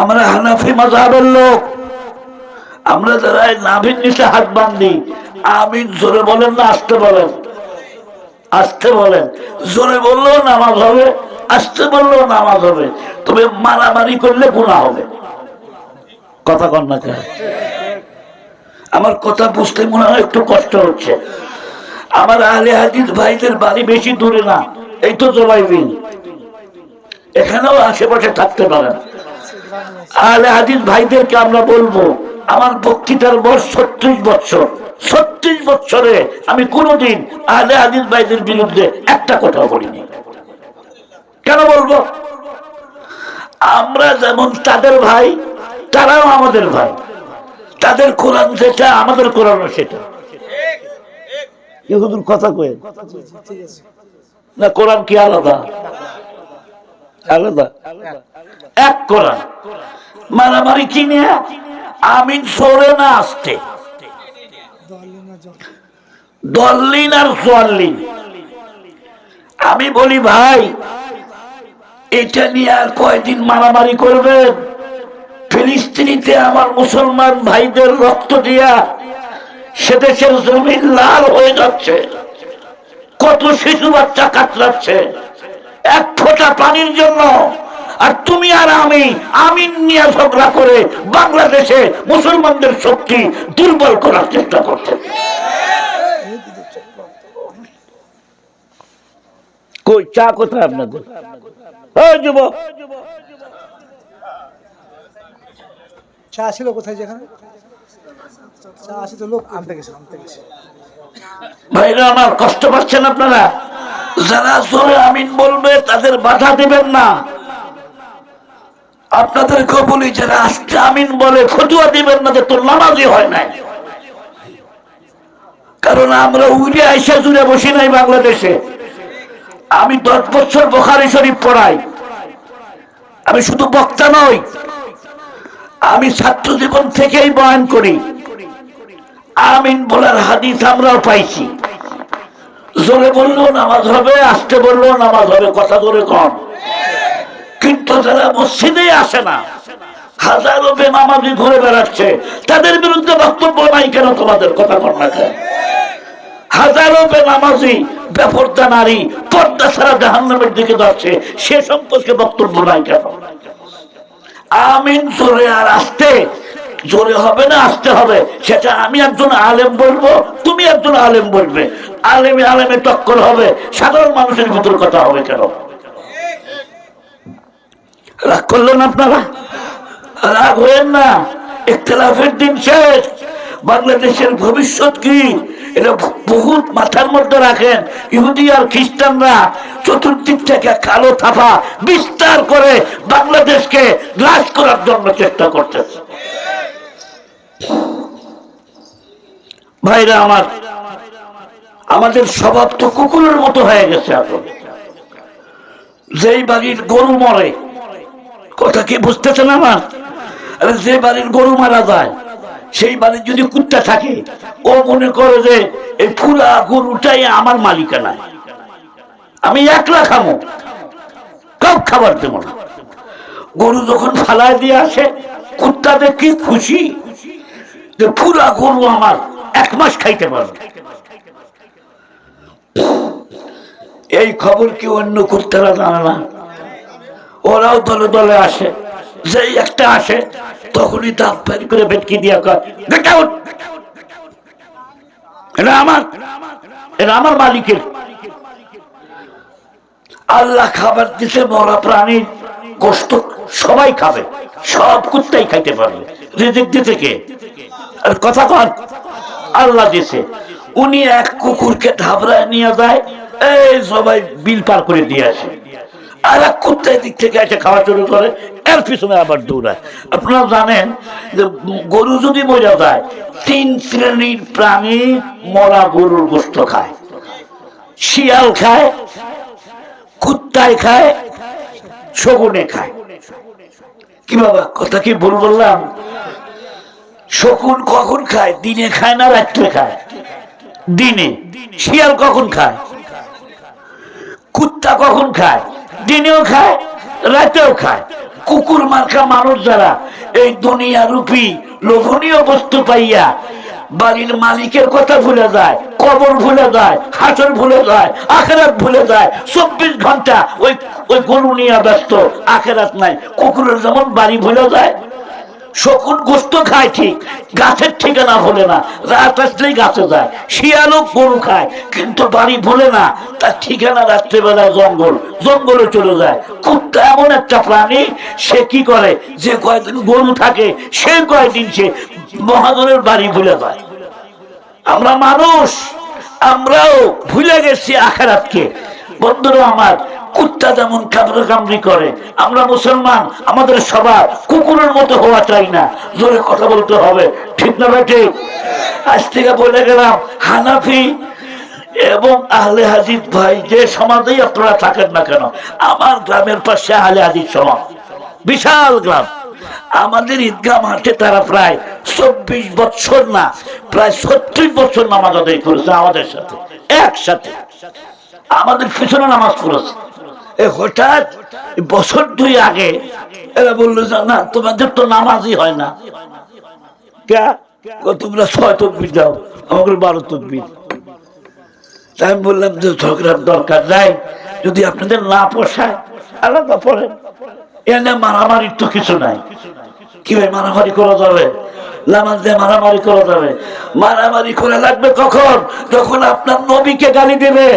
আমরা হানাফি মাজাবের লোক। আমরা যারা নাভির নিচে হাত বান্ধি আমিন জোরে বলেন না আসতে বলেন? আসতে বলেন। জোরে বললেও নামাজ হবে, আসতে বললেও নামাজ হবে। তবে মারামারি করলে গুণা হবে। কথা কন না আমার কথা বুঝতে মনে হয় একটু কষ্ট হচ্ছে। আমার আহলে হাদিস ভাইদের বাড়ি বেশি দূরে না, এই তো জবাইবিন এখানেও আশেপাশে থাকতে পারেন। আহলে হাদিস ভাইদেরকে আমরা বলব, আমার বক্তৃতার বয়স ছত্রিশ বছর। ছত্রিশ বছরে আমি কোনোদিন আহলে হাদিস ভাইদের বিরুদ্ধে একটা কথা বলিনি। কেন বলব? আমরা যেমন তাদের ভাই, তারাও আমাদের ভাই। তাদের কোরআন যেটা, আমাদের কোরআন সেটা। কথা কয়ে। না, কোরআন কি আলাদা? আলাদা। এক কোরআন মারামারি সরে না আসতে। আর আমি বলি, ভাই, এটা নিয়ে আর কয়দিন মারামারি করবেন? ফিলিস্তিনিতে আমার মুসলমান ভাইদের রক্ত দিয়া সে দেশের জমিন লাল হয়ে যাচ্ছে। কত শিশু বাচ্চা কাতরাচ্ছে। এক ফোঁটা পানির জন্য। আর তুমি আর আমি আমিন নিয়ে ঝগড়া করে বাংলাদেশে মুসলমানদের শক্তি দুর্বল করার চেষ্টা করছে। কই চা কোথায় আপনাদের? যুবক। চা ছিল কোথায় যেখানে চা তো লোক আনতে গেছে আনতে গেছে ভাইরা আমার কষ্ট পাচ্ছেন আপনারা? যারা জোরে আমিন বলবে, তাদের বাধা দিবেন না। আপনাদেরকে বলি যারা আজকে আমিন বলে ফতুয়া দিবেন না, যে তোর নামাজই হয় নাই। কারণ আমরা উড়ে আইসা জুড়ে বসি নাই বাংলাদেশে। আমি দশ বছর বোখারি শরীফ পড়াই। আমি শুধু বক্তা নই, আমি ছাত্র জীবন থেকেই বয়ান করি। আমিন বলার হাদিস আমরাও পাইছি। জোরে বললেও নামাজ হবে আসতে বললেও নামাজ হবে, কথা জোরে কম কিন্তু যারা মসজিদে আসে না, হাজারো বেনামাজি ঘুরে বেড়াচ্ছে, তাদের বিরুদ্ধে বক্তব্য নাই কেন তোমাদের? কথা কর না কেন? হাজারো বেনামাজি, বেপর্দা নারী, পর্দা ছাড়া জাহান্নামের দিকে যাচ্ছে, সে সম্পর্কে বক্তব্য নাই কেন? আমিন জোরে আর আসতে জোরে হবে না, আসতে হবে। সেটা আমি একজন আলেম বলব, তুমি একজন আলেম বলবে। আলেমে আলেমে টক্কর হবে, সাধারণ মানুষের ভিতর কথা হবে কেন? রাগ করলেন আপনারা? রাগ হয়েন না, ইখতলাফের দিন শেষ। বাংলাদেশের ভবিষ্যৎ কি? এটা বহুত মাথার মধ্যে রাখেন। ইহুদি আর খ্রিস্টানরা চতুর্দিক থেকে কালো থাপা বিস্তার করে বাংলাদেশকে গ্রাস করার জন্য চেষ্টা করতেছে। ভাইরা আমার, আমাদের স্বভাব তো কুকুরের মতো হয়ে গেছে এখন। যেই বাড়ির গরু মরে, কথা কি বুঝতেছেন আমার? আরে যে বাড়ির গরু মারা যায়, সেই বাড়ির যদি কুত্তা থাকে, ও মনে করে যে এই পুরা গরুটাই আমার মালিকানা আমি একলা খামো, কাউ খাবার দেব না। গরু যখন ফালায় দিয়ে আসে কুত্তা দেখি খুশি? যে পুরা গরু আমার এক মাস খাইতে পারবে। এই খবর কি অন্য কুত্তারা জানে না? ওরাও দলে দলে আসে। যেই একটা আসে, তখনই দাঁত বের করে ভেটকি দিয়া কয় এটা আমার এটা আমার মালিকের। আল্লাহ খাবার দিতে মরা প্রাণীর কষ্ট সবাই খাবে। সব কুত্তাই খাইতে পারবে। রিজিক দিতে কে? আর কথা কন। আল্লাহ দিছে উনি এক কুকুরকে ধাবড়ায় নিয়ে যায়, এই সবাই বিল পার করে দিয়ে আসে। আর এক কুত্তা দিক থেকে এসে খাওয়া শুরু করে, এর পিছনে আবার দৌড়ায়। আপনারা জানেন যে গরু যদি যায়, তিন শ্রেণির প্রাণী মরা গরুর গোস্ত খায়। শিয়াল খায়, কুত্তায় খায়, শগুনে খায়। কি বাবা কথা কি ভুল বললাম? শকুন কখন খায়? দিনে খায় না রাত্রে খায়? দিনে। শিয়াল কখন খায়? কুত্তা কখন খায়? দিনেও খায়, রাতেও খায়। কুকুর মার্কা মানুষ যারা, এই দুনিয়া রূপী, লোভনীয় বস্তু পাইয়া বাড়ির মালিকের কথা ভুলে যায়, কবর ভুলে যায়, হাসর ভুলে যায়, আখেরাত ভুলে যায়, চব্বিশ ঘণ্টা ওই ওই গরু নিয়ে ব্যস্ত, আখেরাত নাই। কুকুরের যেমন বাড়ি ভুলে যায় শকুন গোস্ত খায় ঠিক, গাছের ঠিকানা ভোলে না। রাত আসলেই গাছে যায়, শিয়ালও গরু খায়, কিন্তু বাড়ি ভোলে না। তার ঠিকানা রাত্রেবেলায় জঙ্গল, জঙ্গলে চলে যায়। কুত্তা এমন একটা প্রাণী, সে কি করে? যে কয়দিন গরু থাকে, সে কয়দিন সে মহাজনের বাড়ি ভুলে যায়। আমরা মানুষ, আমরাও ভুলে গেছি আখারাতকে। বন্ধুরা আমার কুত্তা যেমন কামড়ে কামড়ি করে, আমরা মুসলমান, আমাদের সবার কুকুরের মতো হওয়া চাই না। জোরে কথা বলতে হবে, ঠিক না বেটে আজ থেকে বলে গেলাম, হানাফি এবং আহলে হাজিদ ভাই যে সমাজেই আপনারা থাকেন না কেন, আমার গ্রামের পাশে আহলে হাজিদ সমাজ, বিশাল গ্রাম। আমাদের ঈদগাহ মাঠে তারা প্রায় চব্বিশ বছর না, প্রায় ছত্রিশ বছর নামাজ আদায় করেছে আমাদের সাথে, একসাথে। আমাদের পিছনে নামাজ পড়েছে। হঠাৎ বছর দুই আগে এরা বলল যে, না, তোমাদের তো নামাজই হয় না। তোমরা ছয় তকবির দাও, আমাকে বারো তকবির। তাই আমি বললাম যে, ঝগড়ার দরকার নাই, যদি আপনাদের না পোষায়, আলাদা পড়েন। এনে মারামারির তো কিছু নাই। কি ভাই, মারামারি করা যাবে? নামাজ দিয়ে মারামারি করা যাবে। মারামারি করে লাগবে কখন? যখন আপনার নবীকে গালি দেবে,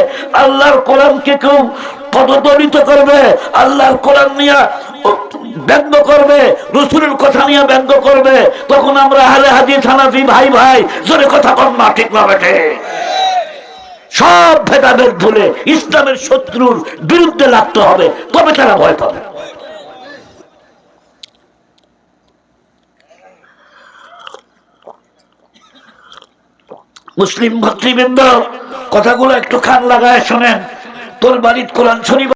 আল্লাহর কোরআনকে কেউ পদদলিত করবে, আল্লাহর কোরআন নিয়ে ব্যঙ্গ করবে, রসুলের কথা নিয়ে ব্যঙ্গ করবে, তখন আমরা হালে হাজি থানাফি ভাই ভাই, জোরে কথা কম না ঠিক না বেঠে? সব ভেদাভেদ ভুলে ইসলামের শত্রুর বিরুদ্ধে লাগতে হবে, তবে তারা ভয় পাবে। মুসলিম ভাতৃবৃন্দ, কথাগুলো একটু খান লাগায় শোনেন। তোর বাড়ির কোরআন শরীফ